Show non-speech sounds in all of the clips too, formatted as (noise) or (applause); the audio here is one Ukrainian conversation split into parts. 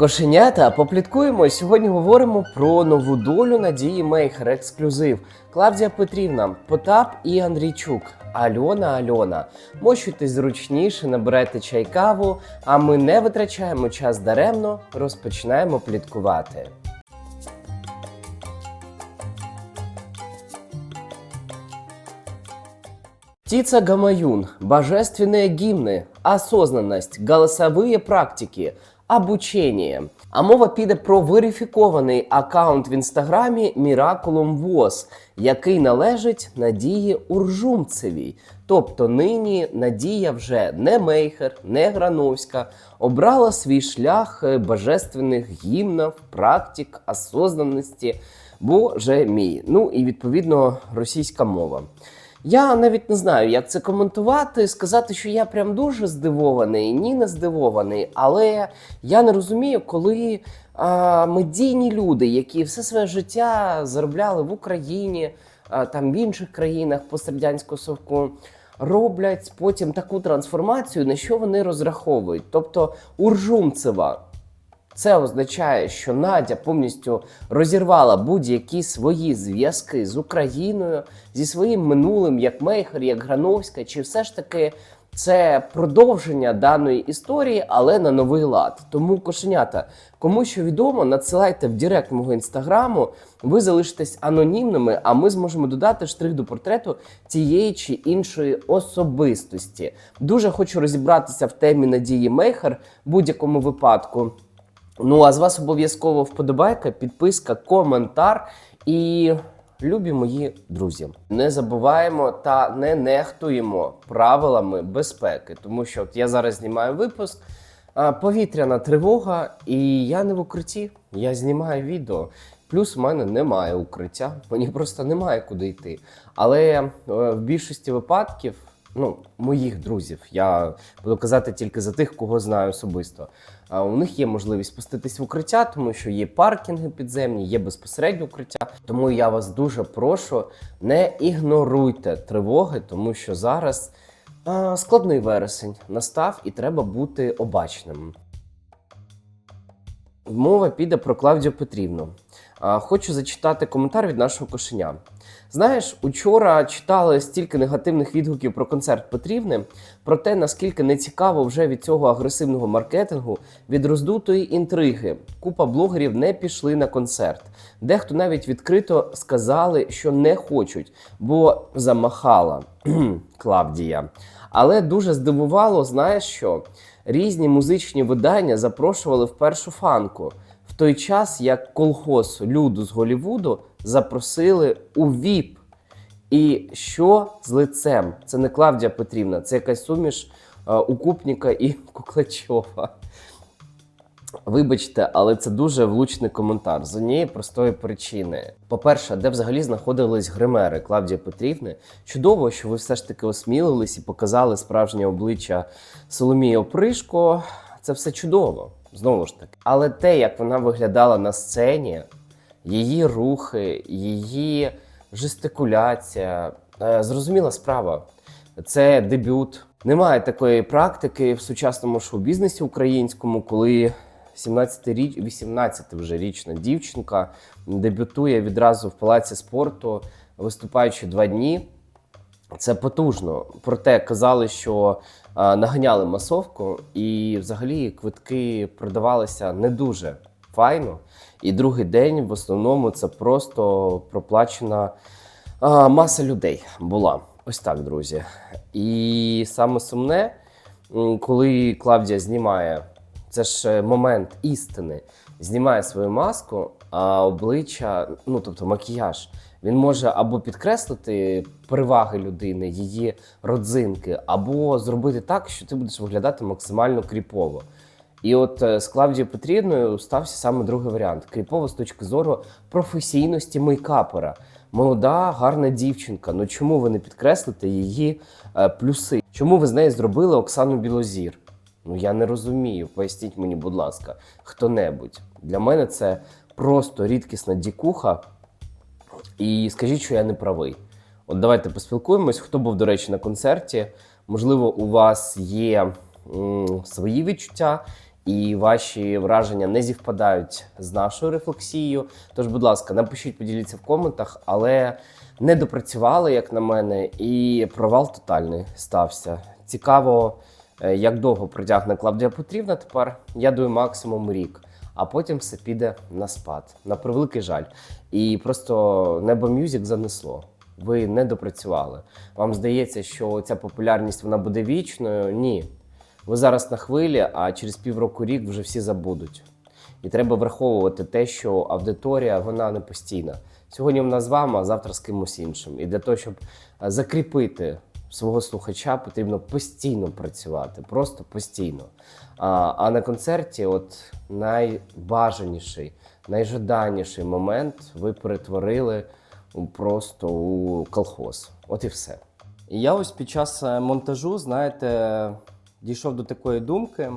Кошенята, попліткуємо. Сьогодні говоримо про нову долю Надії Мейхер, ексклюзив. Клавдія Петрівна, Потап і Андрійчук. Альона Альона. Мощуйтесь зручніше, набирайте чай каву, а ми не витрачаємо час даремно, розпочинаємо пліткувати. Птица Гамаюн, божественные гимны, осознанность, голосовые практики, обучение. А мова піде про верифікований аккаунт в інстаграмі Miraculum ВОЗ, який належить Надії Уржумцевій. Тобто нині Надія вже не Мейхер, не Грановська, обрала свій шлях е, божественних гімнів, практик, осознанності. Боже мій. Ну і відповідно російська мова. Я навіть не знаю, як це коментувати, сказати, що я прям дуже здивований, ні, не здивований. Але я не розумію, коли а, медійні люди, які все своє життя заробляли в Україні, а, там в інших країнах пострадянського совку, роблять потім таку трансформацію, на що вони розраховують. Тобто Уржумцева. Це означає, що Надя повністю розірвала будь-які свої зв'язки з Україною, зі своїм минулим, як Мейхер, як Грановська, чи все ж таки це продовження даної історії, але на новий лад. Тому кошенята, кому що відомо, надсилайте в Директ мого інстаграму. Ви залишитесь анонімними, а ми зможемо додати штрих до портрету тієї чи іншої особистості. Дуже хочу розібратися в темі Надії Мейхер в будь-якому випадку. Ну, а з вас обов'язково вподобайка, підписка, коментар і любі мої друзі. Не забуваємо та не нехтуємо правилами безпеки, тому що от я зараз знімаю випуск. Повітряна тривога, і я не в укритті. Я знімаю відео. Плюс в мене немає укриття, мені просто немає куди йти. Але е, в більшості випадків, ну, моїх друзів, я буду казати тільки за тих, кого знаю особисто. А у них є можливість спуститись в укриття, тому що є паркінги підземні, є безпосередньо укриття. Тому я вас дуже прошу, не ігноруйте тривоги, тому що зараз а, складний вересень настав і треба бути обачним. Мова піде про Клавдію Петрівну. Хочу зачитати коментар від нашого кошеня. Знаєш, учора читали стільки негативних відгуків про концерт Петрівни, про те, наскільки нецікаво вже від цього агресивного маркетингу, від роздутої інтриги. Купа блогерів не пішли на концерт. Дехто навіть відкрито сказали, що не хочуть, бо замахала (clears throat) Клавдія. Але дуже здивувало, знаєш що? Різні музичні видання запрошували в першу фанку. В той час, як колхоз люду з Голівуду запросили у ВІП. І що з лицем? Це не Клавдія Петрівна, це якась суміш е, Укупніка і (laughs) Куклачова. Вибачте, але це дуже влучний коментар з однієї простої причини. По-перше, де взагалі знаходились гримери Клавдії Петрівни. Чудово, що ви все ж таки осмілились і показали справжнє обличчя Соломії Опришко. Це все чудово, знову ж таки. Але те, як вона виглядала на сцені, її рухи, її жестикуляція, е, зрозуміла справа. Це дебют. Немає такої практики в сучасному шоу-бізнесі українському, коли 17 річ, 18 вже річна дівчинка дебютує відразу в палаці спорту, виступаючи два дні. Це потужно. Проте казали, що наганяли масовку, і взагалі квитки продавалися не дуже файно. І другий день в основному це просто проплачена а, маса людей була. Ось так, друзі. І саме сумне, коли Клавдія знімає, це ж е, момент істини, знімає свою маску, а обличчя, ну тобто макіяж, він може або підкреслити переваги людини, її родзинки, або зробити так, що ти будеш виглядати максимально кріпово. І от е, з Клавдією Петрівною стався саме другий варіант: кріпово з точки зору професійності мейкапера. Молода, гарна дівчинка. Ну чому ви не підкреслите її е, плюси? Чому ви з неї зробили Оксану Білозір? Ну я не розумію. Поясніть мені, будь ласка, хто-небудь. Для мене це просто рідкісна дікуха. І скажіть, що я не правий. От давайте поспілкуємось. Хто був, до речі, на концерті? Можливо, у вас є м, свої відчуття і ваші враження не зівпадають з нашою рефлексією. Тож, будь ласка, напишіть, поділіться в коментах, але не допрацювали, як на мене, і провал тотальний стався. Цікаво, е, як довго притягне Клавдія Петрівна тепер. Я думаю, максимум рік. А потім все піде на спад. На превеликий жаль. І просто небо мюзик занесло. Ви не допрацювали. Вам здається, що ця популярність вона буде вічною? Ні. Ви зараз на хвилі, а через півроку рік вже всі забудуть. І треба враховувати те, що аудиторія вона не постійна. Сьогодні вона з вами, а завтра з кимось іншим. І для того, щоб е, закріпити свого слухача, потрібно постійно працювати, просто постійно. А, а на концерті, от найбажаніший, найжаданіший момент ви перетворили просто у колхоз. От і все. І я ось під час е, монтажу, знаєте, дійшов до такої думки.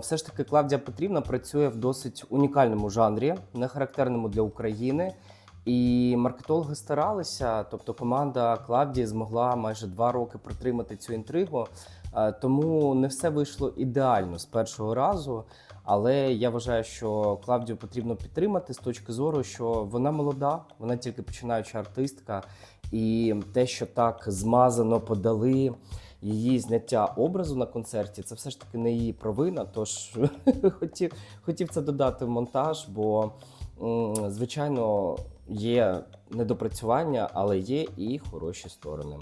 Все ж таки, Клавдія Петрівна працює в досить унікальному жанрі, не характерному для України. І маркетологи старалися, тобто команда Клавдії змогла майже два роки протримати цю інтригу. Е, Тому не все вийшло ідеально з першого разу. Але я вважаю, що Клавдію потрібно підтримати з точки зору, що вона молода, вона тільки починаюча артистка, і те, що так змазано подали її зняття образу на концерті, це все ж таки не її провина. Тож (laughs) хотів, хотів це додати в монтаж, бо звичайно є недопрацювання, але є і хороші сторони.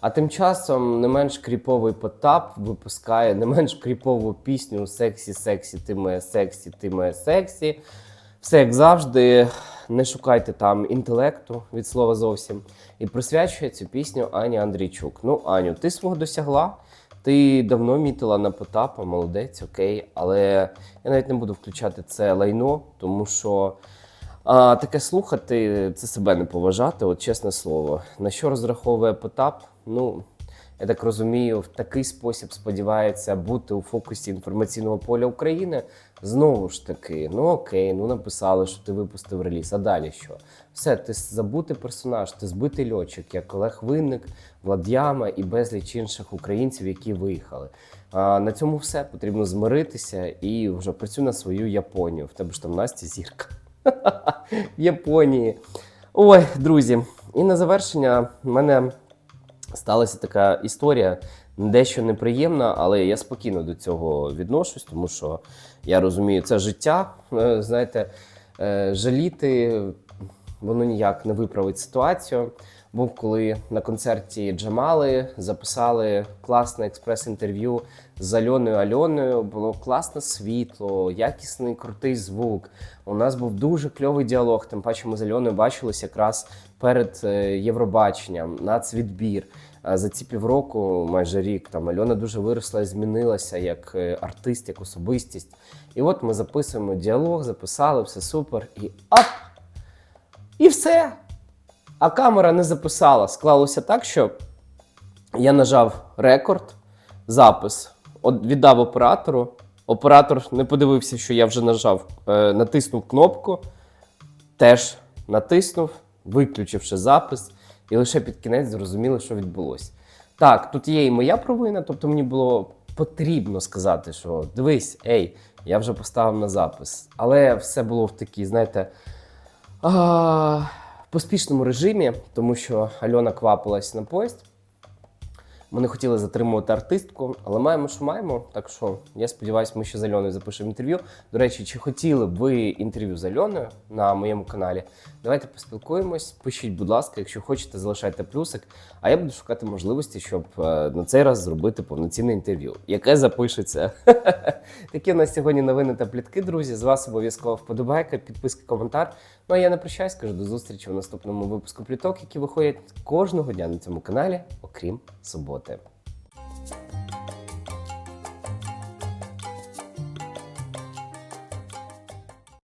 А тим часом не менш кріповий Потап випускає не менш кріпову пісню Сексі, сексі, ти моє сексі, ти моє сексі. Все як завжди, не шукайте там інтелекту від слова зовсім. І присвячує цю пісню Ані Андрійчук. Ну, Аню, ти свого досягла. Ти давно мітила на Потапа, молодець, окей. Але я навіть не буду включати це лайно, тому що а, таке слухати це себе не поважати, от чесне слово. На що розраховує Потап? Ну, я так розумію, в такий спосіб сподівається бути у фокусі інформаційного поля України. Знову ж таки, ну окей, ну написали, що ти випустив реліз. А далі що? Все, ти забутий персонаж, ти збитий льотчик, як Олег Винник, Влад'яма і безліч інших українців, які виїхали. А, на цьому все потрібно змиритися і вже працюй на свою Японію. В тебе ж там Настя зірка. (laughs) В Японії. Ой, друзі, і на завершення в мене сталася така історія, дещо неприємна, але я спокійно до цього відношусь, тому що я розумію, це життя. Е, Знаєте, е, жаліти воно ніяк не виправить ситуацію. Був коли на концерті Джамали записали класне експрес-інтерв'ю з Альоною Альоною. Було класне світло, якісний крутий звук. У нас був дуже кльовий діалог. Тим паче ми з Альоною бачились якраз перед е, Євробаченням, нацвідбір. А За ці півроку, майже рік, там Альона дуже виросла і змінилася як е, артист, як особистість. І от ми записуємо діалог, записали, все супер, і ап! І все. А камера не записала. Склалося так, що я нажав рекорд, запис, віддав оператору. Оператор не подивився, що я вже нажав, е, натиснув кнопку, теж натиснув, виключивши запис, і лише під кінець зрозуміли, що відбулося. Так, тут є і моя провина, тобто мені було потрібно сказати, що дивись, ей, я вже поставив на запис. Але все було в такій, знаєте, а, поспішному режимі, тому що Альона квапилась на поїзд. Ми не хотіли затримувати артистку, але маємо, що маємо. Так що я сподіваюся, ми ще з Альоною запишемо інтерв'ю. До речі, чи хотіли б ви інтерв'ю з Альоною на моєму каналі? Давайте поспілкуємось. Пишіть, будь ласка, якщо хочете, залишайте плюсик. А я буду шукати можливості, щоб е, на цей раз зробити повноцінне інтерв'ю, яке запишеться. (laughs) Такі у нас сьогодні новини та плітки, друзі. З вас обов'язково вподобайка, підписка, коментар. Ну а я не прощаюсь, кажу до зустрічі у наступному випуску пліток, які виходять кожного дня на цьому каналі, окрім суботи. até.